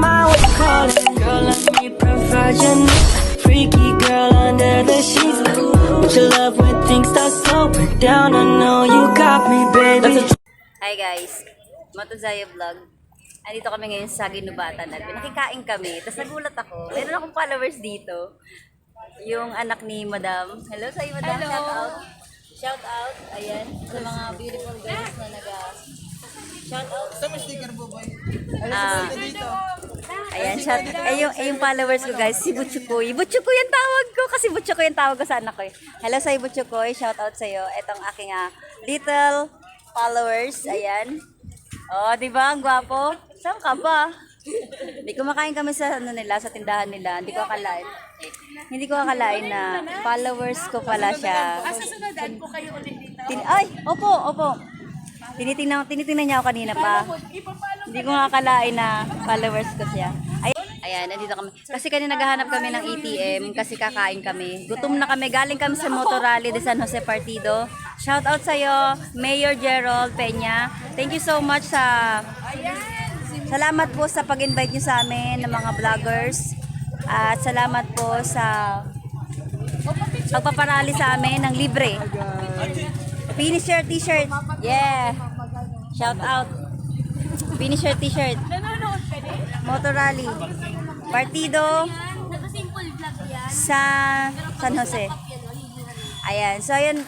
my way calling. Girl, let me provide your needs. Freaky girl under the sheets. With your love when things start slowing down, I know you got me, baby. Hi guys, Matuzaya Vlog. Andito kami ngayon sa Ginubatan at nakikain kami. Tapos nagulat ako, meron akong followers dito. Yung anak ni Madam. Hello sa'yo Madam, shout out. Shout out, ayan, sa mga beautiful girls na naga shout out. Sa may sticker po, boy. Ah, Dito. Ayan, shout, eh, yung, eh, yung followers ko guys, si Butchukoy. Butchukoy yung tawag ko kasi Butchukoy yung tawag ko sa anak ko. eh. Hello sa'yo Butchukoy, shout out sa'yo. Itong aking ah, little followers, ayan. Oh, di ba? Ang gwapo. Saan ka ba? Hindi kumakain kami sa ano nila, sa tindahan nila. Hindi ko akalain. Hindi ko akalain na followers ko pala siya. Susunodin po kayo ulit dito. Tin Ay, opo, opo. Tinitingnan, tinitingnan niya ako kanina pa. Hindi ko akalain na followers ko siya. Ay, ayan, nandito kami. Kasi kanina naghahanap kami ng ATM kasi kakain kami. Gutom na kami. Galing kami sa Motor Rally de San Jose Partido. Shout out sa'yo, Mayor Gerald Peña. Thank you so much sa... Salamat po sa pag-invite niyo sa amin ng mga vloggers. At salamat po sa pagpaparali sa amin ng libre. Finisher t-shirt. Yeah. Shout out. Finisher t-shirt. Motor Rally. Partido Nag-simple vlog yan. sa San Jose. Ayan. So, ayan.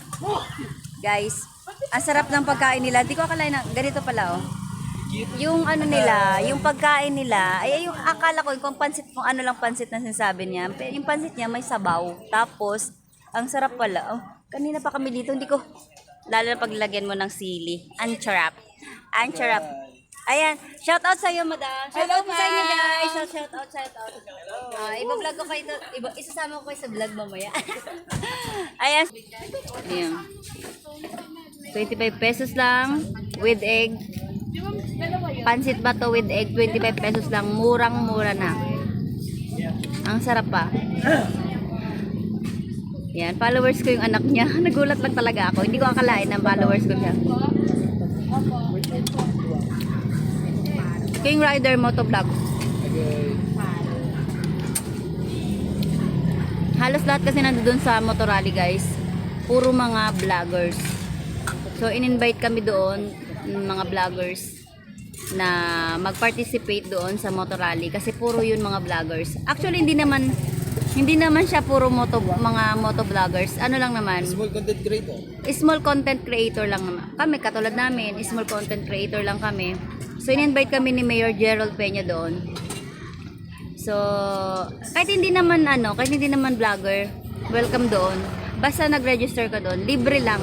Guys, ang sarap ng pagkain nila. Di ko akalain na ganito pala, oh. Yung ano nila, yung pagkain nila, ay yung akala ko, yung pansit, kung ano lang pansit na sinasabi niya, pero yung pansit niya may sabaw. Tapos, ang sarap pala. Oh, kanina pa kami dito, hindi ko, lalo na paglagyan mo ng sili. Ang charap. Ang charap. Ayan, shout out sa iyo, madam. Shout out po sa inyo, guys. Shout, shout out, shout out. Ah, iba-vlog ko kayo, to- iba, isasama ko kayo sa vlog mamaya. Ayan. Ayan. 25 pesos lang with egg. Pansit ba to with egg? 25 pesos lang. Murang-mura na. Ang sarap pa. Yan, followers ko yung anak niya. Nagulat lang talaga ako. Hindi ko akalain na followers ko siya. King Rider Motovlog. Halos lahat kasi nandoon sa Motorali guys. Puro mga vloggers. So in-invite kami doon mga vloggers na mag-participate doon sa Motorali kasi puro yun mga vloggers. Actually hindi naman hindi naman siya puro moto mga moto vloggers. Ano lang naman? Small content creator. small content creator lang naman. Kami, katulad namin, small content creator lang kami. So, in-invite kami ni Mayor Gerald Peña doon. So, kahit hindi naman ano, kahit hindi naman vlogger, welcome doon. Basta nag-register ka doon, libre lang.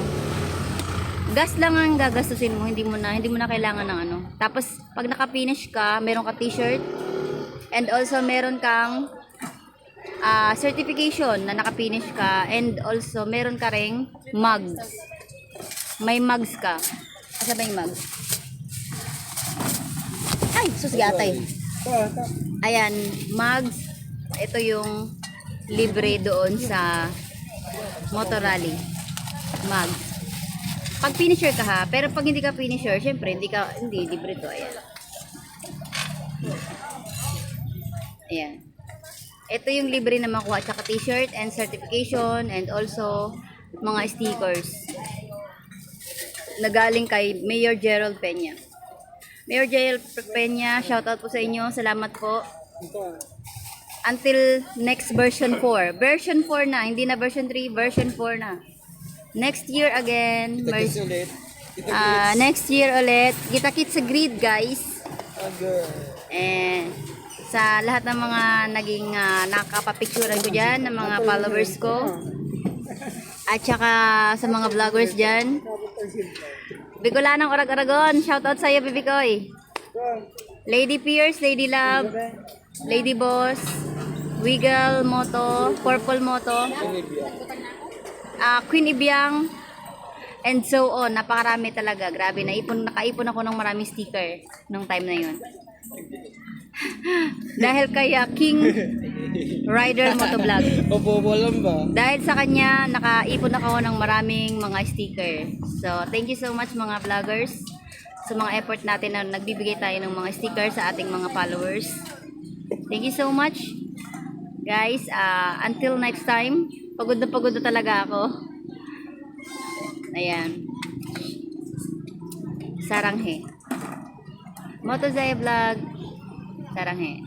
Gas lang ang gagastusin mo, hindi mo na hindi mo na kailangan ng ano. Tapos pag naka-finish ka, meron ka t-shirt and also meron kang ah, certification na naka-finish ka and also meron ka ring mugs. May mugs ka. Asa ba yung mugs? Ay, sus gatay. Ayan, mugs. Ito yung libre doon sa Motor Rally. Mugs. Pag finisher ka ha, pero pag hindi ka finisher, syempre hindi ka hindi libre to. Ayan. Ayan. Ito yung libre na makuha tsaka t-shirt and certification and also mga stickers na galing kay Mayor Gerald Peña. Mayor Gerald Peña, shoutout po sa inyo. Salamat po. Until next version 4. Version 4 na, hindi na version 3, version 4 na. Next year again. Mer- ulit. Ah, next year ulit. Kita-kit sa grid, guys. Agad. And sa lahat ng mga naging uh, nakapapicturean ko dyan, ng mga followers ko. At saka sa mga vloggers dyan. Bicolanang Orag Aragon, shoutout sa'yo, Bibi Koy. Lady Pierce, Lady Love, Lady Boss, Wiggle Moto, Purple Moto, ah Queen Ibiang, and so on. Napakarami talaga. Grabe, naipon, nakaipon ako ng maraming sticker nung time na yun. Dahil kaya King Rider Motovlog. Opo, walang ba? Dahil sa kanya, nakaipon ako ng maraming mga sticker. So, thank you so much mga vloggers sa mga effort natin na nagbibigay tayo ng mga sticker sa ating mga followers. Thank you so much. Guys, ah, until next time, pagod na pagod na talaga ako. Ayan. Saranghe. Moto Zaya Vlog. Saranghe.